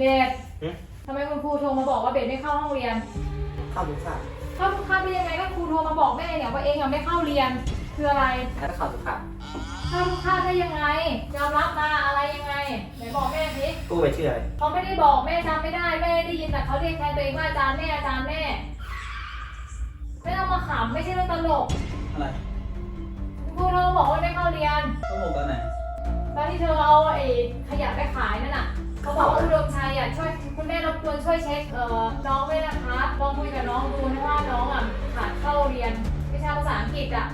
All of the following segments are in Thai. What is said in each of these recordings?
เบสหึ ทำไมคุณครูโทรมาบอกว่าเบสไม่เข้าห้องเรียนเข้าทุกคาบเข้าทุกคาบได้ยังไงก็ครูโทรมาบอกแม่เนี่ยว่าเองยังไม่เข้าเรียน คืออะไรแล้วเข้าทุกคาบเข้าทุกคาบได้ยังไงยอมรับมาอะไรยังไงไหนบอกแม่สิกูไปเชื่ออะไรเขาไม่ได้บอกแม่จำไม่ได้แม่ได้ยินแต่เขาเรียกแทนตัวเองว่าอาจารย์แม่อาจารย์แม่ไม่ต้องมาขำไม่ใช่เรื่องตลกอะไรคุณครูโทรมาบอกว่าไม่เข้าเรียนก็บอกตอนไหนตอนที่เธอเอาไอ้ขยะไปขายนั่นน่ะ เขาบอกว่าอุดมชัยอะช่วยคุณแม่รบกวนช่วยเช็คเอ่อน้องด้วยนะคะลองคุยกับน้องดูนะว่าน้องอะขาดเข้าเรียนวิชาภาษาอังกฤษอะ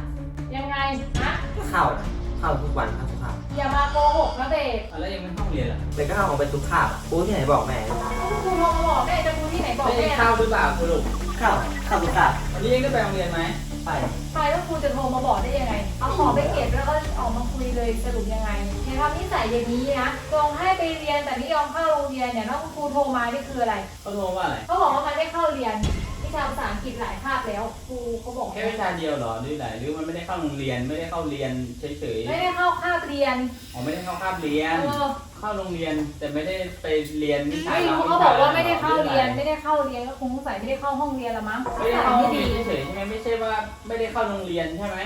ยังไงนะก็เข้านะเข้าทุกวันเข้าทุกคาบอย่ามาโกหกนะเบสอะไรยังไม่เข้าเรียนอะแต่ก็เข้าของไปทุกคาบอะกูที่ไหนบอกแม่ครูโทรมาบอกแม่จะดูที่ไหนบอกไม่แม่ได้เข้าหรือเปล่าสรุปเข้าเข้าทุกคาบวันนี้เองได้ไปโรงเรียนไหม ไปไปแล้วครูจะโทรมาบอกได้ยังไง เอาของไปเก็บแล้วก็ออกมาคุยเลยสรุปยังไงเห็นทำนิสัยอย่างนี้นะตรงให้ไปเรียนแต่ไม่ยอมเข้าโรงเรียนเนี่ยน้องครูโทรมานี่คืออะไรเขาโทรว่าอะไรเขาบอกว่ามันไม่เข้าเรียนวิชาภาษาอังกฤษหลายคาบแล้วครูเขาบอกแค่วิชาเดียวเหรอหรือไหนหรือมันไม่ได้เข้าโรงเรียนไม่ได้เข้าเรียนเฉยไม่ได้เข้าคาบเรียนๆอ๋อไม่ได้เข้าคาบเรียนเออ เข้าโรงเรียนแต่ไม่ได้ไปเรียนวิชาไม่รู้เขาบอกว่าไม่ได้เข้าเรียนไม่ได้เข้าเรียนก็คงสงสัยไม่ได้เข้าห้องเรียนละมั้งไม่ได้นิสัเข้ายโรไม่งเรีดียนเฉยๆใช่ไหมไม่ใช่ว่าไม่ได้เข้าโรงเรียนใช่ไหม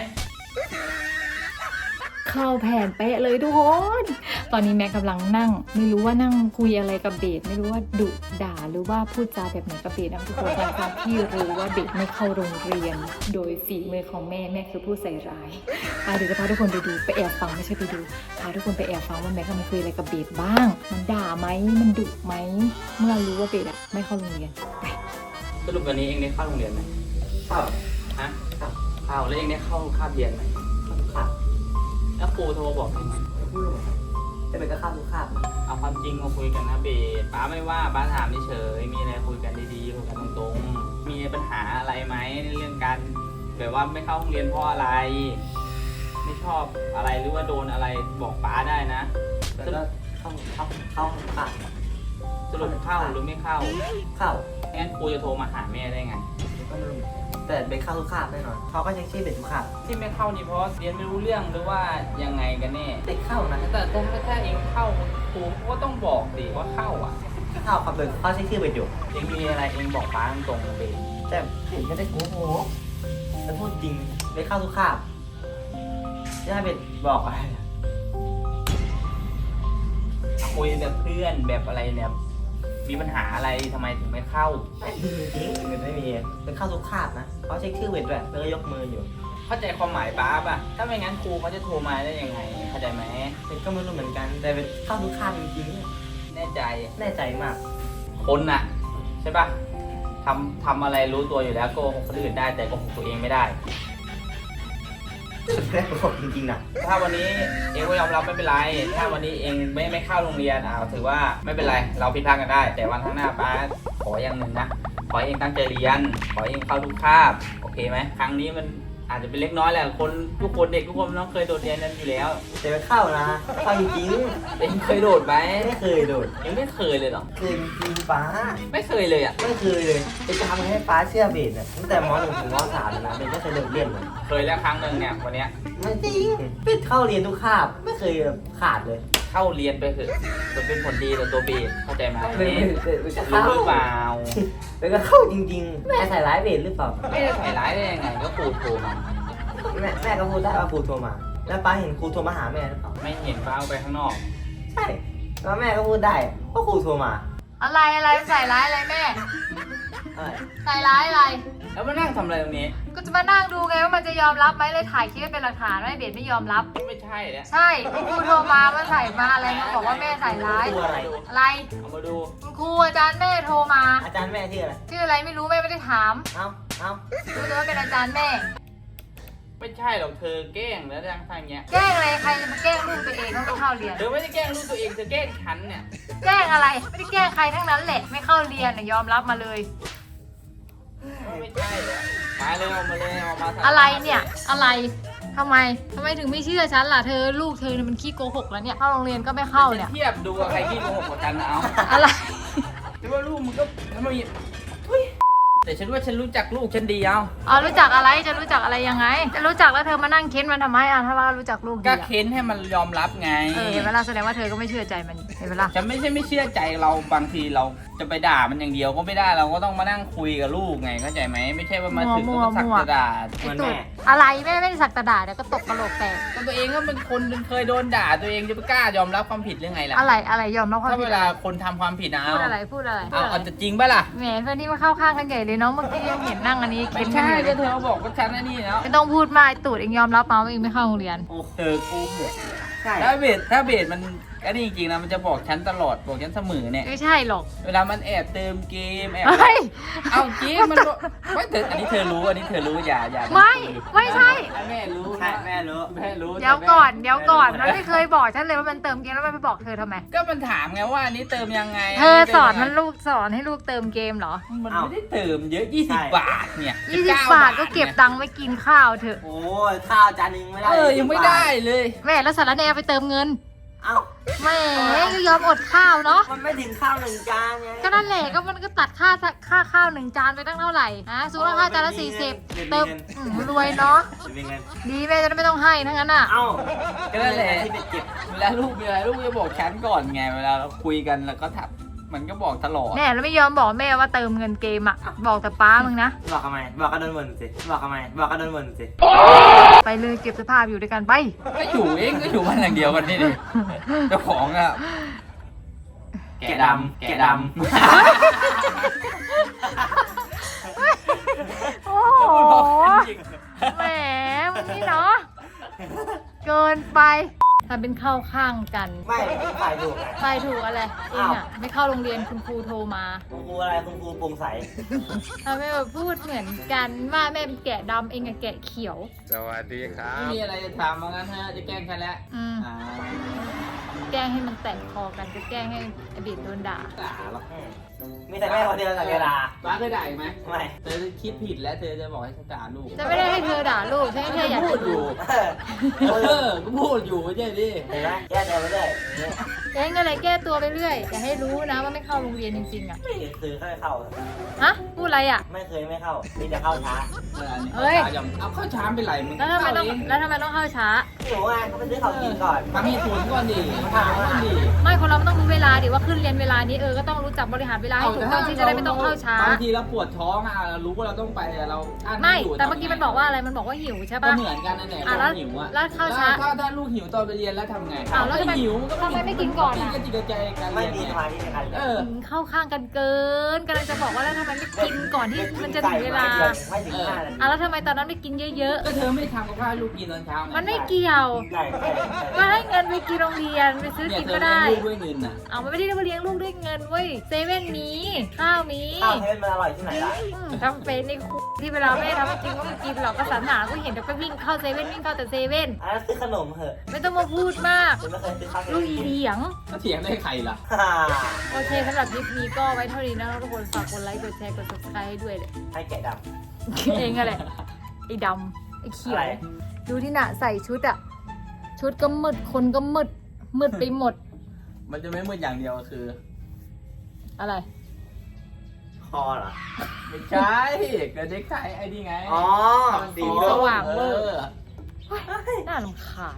เข้าแผนเป๊ะเลยทุกคน ตอนนี้แม่กำลังนั่ง ไม่รู้ว่านั่งคุยอะไรกับเบสไม่รู้ว่าดุด่าหรือว่าพูดจาแบบไหนกับเบสนะทุกคนหลังจากที่รู้ว่าเบสไม่เข้าโรงเรียน โดยฝีมือของแม่แม่คือผู้ใส่ร้ายเดี๋ยวจะพาทุกคนไปดูไปแอบฟังไม่ใช่ไปดูพาทุกคนไปแอบฟังว่าแม่กำลังคุยอะไรกับเบสบ้าง มันด่าไหมมันดุไหมเมื่อรู้ว่าเบสอะไม่เข้าโรงเรียนไปสรุปวันนี้เองได้เข้าโรงเรียนไหมเข้าฮะเข้าแล้วเองได้เข้าคาบเรียนไหม แล้วครูโทรบอกยังไงไม่รู้แต่เป็นก็เข้าทุกคาบเอาความจริงมาคุยกันนะเบสป้าไม่ว่าป้าถามเฉยๆมีอะไรคุยกันดีๆคุยกันตรงๆ มีปัญหาอะไรไหมในเรื่องการแบบว่าไม่เข้าโรงเรียนเพราะอะไร ไม่ชอบอะไรหรือว่าโดนอะไรบอกป้าได้นะแล้วก็เข้าเข้าเข้าทุกคาบสรุปเข้าหรือไม่เข้าเข้างั้นครูจะโทรมาหาแม่ได้ไงก็ไม่รู้ แต่เป็นเข้าทุกคาบแน่นอนเขาก็ยังชื่อเป็นทุกคาบที่ไม่เข้านี่เพราะเรียนไม่รู้เรื่องหรือว่ายังไงกันแน่ เด็กเข้านะแต่ถ้าถ้าเองเข้าครูก็ต้องบอกดิว่าเข้าอะเข้าครับเลยเขาใช้ชื่อเป็นอยู่เองมีอะไรเองบอกป้าตรงๆนะเบสแต่เห็นก็ได้โอ้โหแต่พูดจริงไม่เข้าทุกคาบจะให้เป็นบอกอะไรอะคุยแบบเพื่อนแบบอะไรเนี่ย มีปัญหาอะไรทำไมถึงไม่เข้าไม่มีจริงไม่มีเป็นเข้าทุกคาบนะเขาเช็คชื่อเวทด้วยแล้วก็ยกมืออยู่ เข้าใจความหมายป้าป่ะ ถ้าไม่งั้นครูเขาจะโทรมาได้ยังไง เข้าใจไหมเป็นก็ไม่รู้เหมือนกันแต่เป็นเข้าทุกคาบจริงแน่ใจๆแน่ใจมาก คนน่ะ ใช่ป่ะทำทำอะไรรู้ตัวอยู่แล้วโกหกคนอื่นได้แต่โกหกตัวเองไม่ได้ แรกผมจริงๆนะถ้าวันนี้เองก็ยอมรับไม่เป็นไร ถ้าวันนี้เองไม่ไม่เข้าโรงเรียนอ่าถือว่าไม่เป็นไรเราผิดพลาดกันได้ แต่วันข้างหน้าป้าขออย่างหนึ่งนะขอเองตั้งใจเรียนขอเองเข้าทุกคาบโอเคไหมครั้งนี้มัน อาจจะเป็นเล็กน้อยแหละคนทุกคนเด็กทุกคนมันต้องเคยโดดเรียนกันอยู่แล้วแต่เป็นเข้านะเข้าจริงเองเคยโดดไหมๆไม่เคยโดดเองไม่เคยเลยเหรอเคยจริงป้าไม่เคยเลยอะไม่เคยเลยไปทำให้ป้าเชื่อเบสเนี่ยตั้งแต่มหนึ่งถึงมสามเลยนะเบสไม่เคยโดดเรียนเลยเคยแล้วครั้งหนึ่งเนี่ยวันเนี้ยไม่จริงเป็นเข้าเรียนทุกคาบไม่เคยขาดเลยเข้าเรียนไปเถอะมันเป็นผลดีต่อตัวเบสเข้าใจไหมเป็นนี่เป็นก็รู้เข้าหรือเปล่า เป็นก็เข้าจริงๆ แม่ใส่ร้ายเบสหรือเปล่า ไม่ได้ใส่ร้ายได้ยังไงก็ครูโทรมา แม่แม่ก็พูดได้ว่าครูโทรมา แล้วป้าเห็นครูโทรมาหาแม่หรือเปล่า ไม่เห็นฟ้าเอาไปข้างนอก ใช่ แล้วแม่ก็พูดได้ว่าครูโทรมาอะไรอะไรใส่ร้ายอะไรแม่อะไรใส่ร้ายอะไร แล้วมานั่งทำอะไรตรงนี้ ก็จะมานั่งดูไงว่ามันจะยอมรับไหมเลยถ่ายคลิปไว้เป็นหลักฐานว่าไอ้เบสไม่ยอมรับไม่ ใช่แล้วใช่คุณครูโทรมาว่าใส่มาอะไรมาบอกว่าแม่ใส่ร้ายครูอะไร อะไรเอามาดูคุณครูอาจารย์แม่โทรมา อาจารย์แม่ชื่ออะไร ชื่ออะไรไม่รู้แม่ไม่ได้ถามเอ้าเอ้ารู้แต่ว่าเป็นอาจารย์แม่ ไม่ใช่หรอกเธอแกล้งแล้วทางเงี้ยแกล้งอะไรใครจะมาแกล้งลูกตัวเองต้องไปเข้าเรียน เธอไม่ได้แกล้งลูกตัวเองเธอแกล้งฉันเนี่ยแกล้งอะไรไม่ได้แกล้งใครทั้งนั้นแหละไม่เข้าเรียนน่ะยอมรับมาเลย ไม่ใช่หรอกมาเลยเอามาเลยเอามาอะไรเนี่ยอะไร ทำไมทำไมถึงไม่เชื่อฉันล่ะเธอลูกเธอเนี่ยมันขี้โกหกแล้วเนี่ยเข้าโรงเรียนก็ไม่เข้าเนี่ยเทียบดูว่าใครขี้โกหกกว่ากันนะเอาอะไร แต่ว่าลูกมึงก็ทำไม แต่ฉันว่าฉันรู้จักลูกฉันดีเอาอ๋อรู้จักอะไรจะรู้จักอะไรยังไง จะรู้จักแล้วเธอมานั่งเค้นมันทำไมอะถ้าว่ารู้จักลูกดีก็อะเค้นให้มันยอมรับไงเออเห็นเวลาแสดงว่าเธอก็ไม่เชื่อใจมันเห็นเวลา ฉันไม่ใช่ไม่เชื่อใจเราบางทีเราจะไปด่ามันอย่างเดียวก็ไม่ได้เราก็ต้องมานั่งคุยกับลูกไงเข้าใจไหมไม่ใช่ว่ามาถึงก็มาสักจะด่าเหมือนตุแม่ดอะไรแม่ไม่ได้สักตะด่าเดี๋ยวก็ตกกระโหลกแตกก็ตัวเองก็เป็นคนเคยโดนด่าตัวเองจะไปกล้ายอมรับความผิดหรือไงล่ะอะไรอะไรยอมรับความถ้าผิเวดลาคนทำความผิดนะเอาพูดอะไรพูดอะไรพูดเอาอะไรเอาจะจริงปะล่ะแหมเพื่อนที่มาเข้าข้างกันใหญ่เลยเนาะเมื่อกี้ยังเห็นนั่งอันนี้ไม่เค้นกัใช่นอยู่เลก็ยเธอบอกว่าฉันนั่นนี่แล้วไม่ต้องพูดมากไอ้ตูดเองยอมรับมาว่าเองไม่เข้าโรงเรียน โอ้เธอกูหมดใช่ ถ้าเบสถ้าเบสมัน อันนี้จริงๆนะมันจะบอกฉันตลอดบอกฉันเสมอเนี่ย ไม่ใช่หรอก เวลามันแอบเติมเกมแอบเฮ้ย เอาจริงมันบอกไม่เธออันนี้เธอรู้อันนี้เธอรู้อย่าอย่าไม่ไม่ใช่อะแม่รู้ใช่นะแม่รู้แม่รู้เดี๋ยวแต่แม่ก่อนเดี๋ยวก่อนแมันไม่เคยบอกฉันเลยว่ามันเติมเกมแล้วมันไปบอกเธอทำไม ก็มันถามไงว่าอันนี้เติมยังไงเธอสอนเติมันยังไงลูกสอนให้ลูกเติมเกมเหรอมันไม่ได้เติมเยอะ 20 บาทเนี่ยยี่สิบ19บาทก็เก็บตังค์ไว้กินข้าวเถอะ โอ้ยข้าวจานนึงไม่ได้เออยังไม่ได้เลย แม่แล้วสารแหนไปเติมเงิน เอ้าแม่ก็ยอมอดข้าวเนาะ มันไม่ถึงข้าวหนึ่งจานไงก็นั่นแหละก็มันก็ตัดค่าค่าข้าวหนึ่งจานไปตั้งเท่าไหร่ฮะซูราค่าจานละสี่สิบเติมอืมรวยเนาะจะเป็นไงดีแม่จะได้ไม่ต้องให้ทั้งนั้นอะ เอ้าก็นั่นแหละ ที่ไปเก็บเวลาลูกมีอะไรลูกจะบอกฉันก่อนไงเวลาเราคุยกันแล้วก็ทับมันก็บอกตลอดแน่แล้วไม่ยอมบอกแม่ว่าเติมเงินเกมอะ บอกแต่ป้ามึงนะ บอกทำไม บอกกันโดนเหมือนสิ บอกทำไม บอกกันโดนเหมือนสิ ไปเลยเก็บเสภาพอยู่ด้วยกันไป ก็อยู่เองก็อยู่มันอย่างเดียวกันนี่ดิเจ้าของอะแกะดำแกะดำโอ้โหแหมมึงนี่เนาะเกินไป ทำเป็นเข้าข้างกันไม่ฝ่ายถูกไงใครถูกอะไรเองอะไม่เข้าโรงเรียนคุณครูโทรมาคุณครูอะไรคุณครูโปร่งใสทำไมแบบพูดเหมือนกันว่าแม่เป็นแกะดำเองอะแกะเขียว สวัสดีครัไม่บ มีอะไรจะถามมางั้นฮะ จะแกล้งฉันแล้วอืมอ่าแกล้งให้มันแตกคอกันจะแกล้งให้อดีตโดนด่าด่าหรอกอืมมีแต่แม่คนเดียวสักเวลาป้าเคยด่าอีกไหมไม่เธอคิดผิดแล้วเธอจะบอกให้ฉันด่าลูกจะไม่ได้ให้เธอด่าลูกใช่ไหมเธออยากพูจะดอยู่เออเออก็พูดอยู่ไม่ใช่ดิเห็นไหมแก้ตัวไปเลยเนี่ย เองอะไรแก้ตัวไปเรื่อยอย่าให้รู้นะว่าไม่เข้าโรงเรียนจริงๆอะไม่เคยเข้าฮะพูดอะไรอะ ไม่เคยไม่เข้ามีแต่เข้าช้าเวลานี้เฮ้ยช้าเอาเข้าช้าเป็นไรมึงแล้วทำไมต้องเข้าเแล้วทำไมต้องเข้าช้าหนูไงเขาไปซื้อของกินก่อนฟังเหตุผลก่อนดิถามก่อนดิไม่คนเราไม่ต้องรู้เวลาดิว่าขึ้นเรียนเวลานี้เออก็ต้องรู้จักบริหารเวลาให้ถูกต้องที่จะได้ไม่ต้องเข้าช้าบางทีเราปวดท้องอะเรารู้ว่าเราต้องไปแต่เราอั้นไม่อยู่แต่เมื่อกี้มันบอกว่าอะไรมันบอกว่าหิวใช่ก็ปะเหมือนกันนั่นแหละอะแล้วหิวอะแล้วเข้าช้าถ้าถ้าลูกหิวตอนไปเรียนแล้วทำไงอ้าวแล้วทำไมหิวมันก็ทำไมไม่กินก่อนอะกระจิกกระใจกันไม่เรียนมีเนี่ยสมาธิในการเรียนเออเข้าข้างกันเกินกำลังจะบอกว่าแล้วทำไมไม่กินก่อนที่มันจะถึงเวลาไม่ถึงห้านาทีอะแล้วทำไมตอนนั้นไม่กินเยอะก็เธอไม่ทำกับข้าวให้ลูกกินตอนเช้าไงๆมันไม่เกี่ยวใช่ใช่ก็ให้เงินไปกินโรงเรียนไปซื้อเนี่ยกินเธอก็เลี้ยได้งลูกด้วยเงินอะเอามันไม่ได้มาเลี้ยงลูกด้วยเงินเว้ยเซเว่นมีข้าวมีข้าวเทสมันอร่อยที่ไหนล่ะอืมทำเป็นในคุกที่เวลาแม่ทำให้กินก็ไม่กินหรอกก็สรรหาก็เห็นแต่ก็วิ่งเข้าเซเว่นวิ่งเข้าแต่เซเว่นอันนั้นซื้อขนมเหอะไม่ต้องมาพูดมาก คุณไม่เคยซื้อข้าวเทลูสกอีเดียงก็เถียงได้ใครล่ะฮ่าโอเคสำหรับคลิปนี้ก็ไว้เท่านี้นะทุกคน ฝากกดไลค์ กดแชร์ กด subscribe ให้ด้วยเลยให้แกะดเองอะไรไอ้ดำไอ้ำเขียอะไรวดูที่หน่ะใส่ชุดอะชุดก็มืดคนก็มืดมืดไปหมดมันจะไม่เหมือนอย่างเดียวคือ อะไร คอเหรอ ไม่ใช่เกิดเด็กใช้ไอ้นี่ไงอ๋อมันสีสีส้มสว่างเวอร์เออน่ารำคาญ